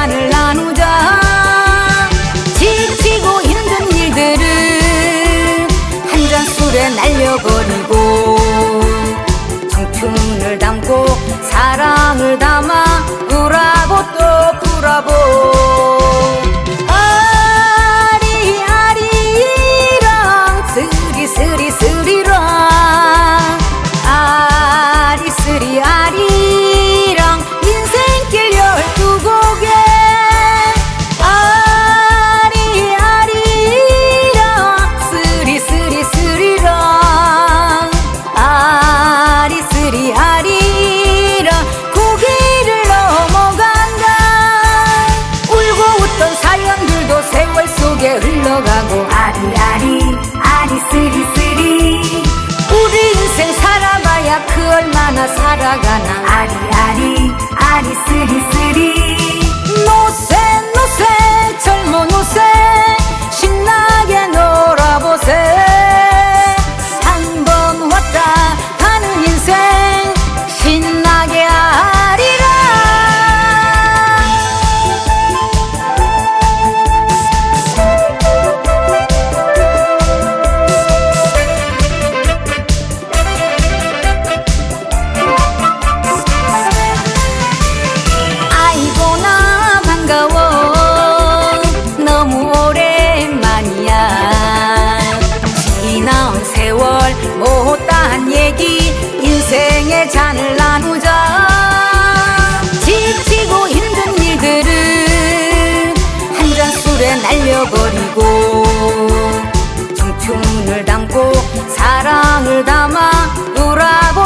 인사를 나누자. 지치고 힘든 일들을 한 잔 술에 날려버리고 걸어가고 아리아리 아리 쓰리쓰리. 우리 인생 살아봐야 그 얼마나 살아가나. 아리아리 아리 쓰리쓰리. 물에 날려버리고 청춘을 담고 사랑을 담아 놀아보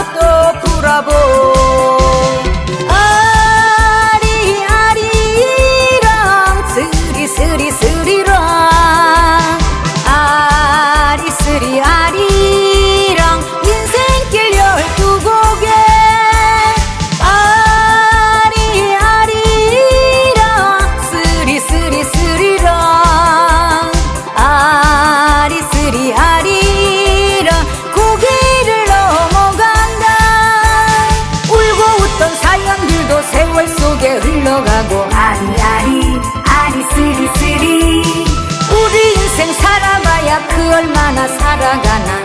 달려가고 아리아리 아리 쓰리쓰리. 우리 인생 살아봐야 그 얼마나 살아가나.